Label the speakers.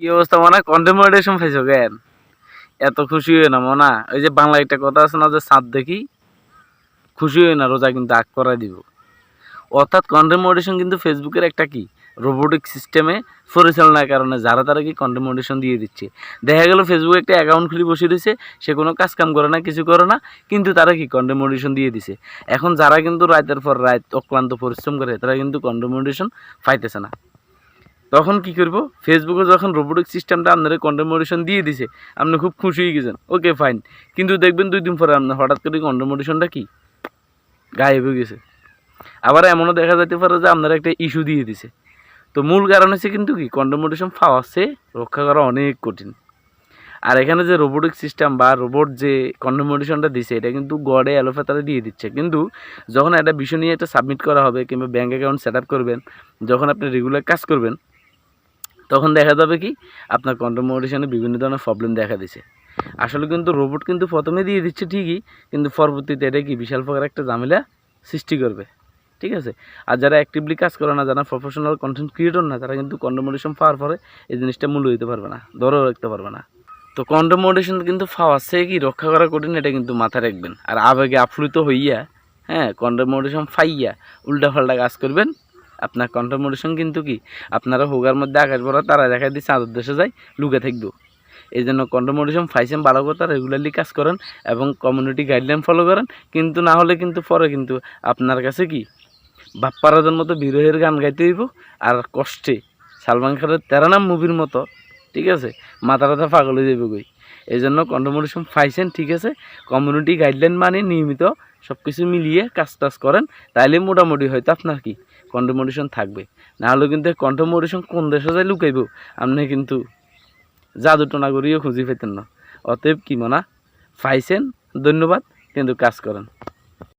Speaker 1: কি অবস্থা মনে কন্টেমোডেশন পাইছো কেন? এত খুশি হয়ে না মনা। ওই যে বাংলা একটা কথা আছে না যে, সাত দেখি খুশি হয়ে না, রোজা কিন্তু আগ করাই দিব। অর্থাৎ কন্টেন্ট মডারেশন কিন্তু ফেসবুকের একটা কি? রোবোটিক সিস্টেমে পরিচালনার কারণে যারা তারা কি কন্টেন্ট মডারেশন দিয়ে দিচ্ছে। দেখা গেল ফেসবুকে একটা অ্যাকাউন্ট খুলে বসে দিছে, সে কোনো কাজ কাম করে না, কিছু করে না, কিন্তু তারা কি কন্টেন্ট মডারেশন দিয়ে দিছে? এখন যারা কিন্তু রাতের পর রাত অক্লান্ত পরিশ্রম করে, তারা কিন্তু কন্টেন্ট মডারেশন পাইতেছে না। তখন কি করব? ফেসবুকে যখন রোবোটিক সিস্টেমটা আপনারা কন্টেন্ট দিয়ে দিছে, আপনি খুব খুশি হয়ে গেছেন। ওকে ফাইন কিন্তু দেখবেন দুই দিন পরে আপনার হঠাৎ করে কন্টেন্ট মডারেশনটা কি? গায়েব হয়ে গেছে। আবার এমনও দেখা যেতে পারে যে আপনারা একটা ইস্যু দিয়ে দিছে। তো মূল কারণ হচ্ছে কিন্তু কি? কন্ডোমোডেশন পাওয়াচ্ছে রক্ষা করা অনেক কঠিন। আর এখানে যে রোবোটিক সিস্টেম বা রোবট যে কন্ডোমোডেশনটা দিছে, এটা কিন্তু গড়ে অ্যালোপ্যাথারে দিয়ে দিচ্ছে। কিন্তু যখন একটা বিষয় নিয়ে একটা সাবমিট করা হবে কিংবা ব্যাঙ্ক অ্যাকাউন্ট সেট করবেন, যখন আপনি রেগুলার কাজ করবেন তখন দেখা যাবে কি, আপনার কন্ডোমোডেশনে বিভিন্ন ধরনের প্রবলেম দেখা দিছে। আসলে কিন্তু রোবট কিন্তু প্রথমে দিয়ে দিচ্ছে ঠিকই, কিন্তু পরবর্তীতে এটা কি বিশাল প্রকার একটা ঝামেলা সৃষ্টি করবে। ঠিক আছে? আর যারা অ্যাক্টিভলি কাজ করে না, যারা প্রফেশনাল কন্টেন্ট ক্রিয়েটর না, তারা কিন্তু কন্ডোমোডেশন পাওয়ার পরে এই জিনিসটা মূল্য দিতে পারবে না ধরেও রাখতে পারবে না। তো কন্ডোমোডেশন কিন্তু পাওয়ার সে কি রক্ষা করা কঠিন, এটা কিন্তু মাথায় রাখবেন। আর আবেগে আপ্লুত হইয়া হ্যাঁ কন্ডোমোডেশন ফাইয়া উল্টা পাল্টা কাজ করবেন আপনার কন্ডোমোডেশন কিন্তু কি? আপনারা হোগার মধ্যে আকাশ ভরা তারা দেখা দিয়ে চাঁদের দেশে যায় লুকে থাকব। এই জন্য কন্ডোমোডেশন ফাইসেন ভালো কথা রেগুলারলি কাজ করেন এবং কমিউনিটি গাইডলাইন ফলো করেন। কিন্তু না হলে কিন্তু পরে কিন্তু আপনার কাছে কি? বাপ্পারাদের মতো বিরহের গান গাইতে হইব আর কষ্টে। সালমান খানের তেরা নাম মুভির মতো, ঠিক আছে? মাথা টাথা পাগল হয়ে যাবে গই এই জন্য কন্ডোমোডেশন পাইছেন, ঠিক আছে? কমিউনিটি গাইডলাইন মানে নিয়মিত সব কিছু মিলিয়ে কাজ টাজ করেন, তাইলে মোটামুটি হয়তো আপনার কি কন্ডোমোডেশন থাকবে। নাহলে কিন্তু কন্ডোমোডেশন কোন দেশে যায় লুকাইব? আপনি কিন্তু জাদু টোনা করিও খুঁজি পেতেন না। অতএব কি মনা? পাইছেন, ধন্যবাদ, কিন্তু কাজ করেন।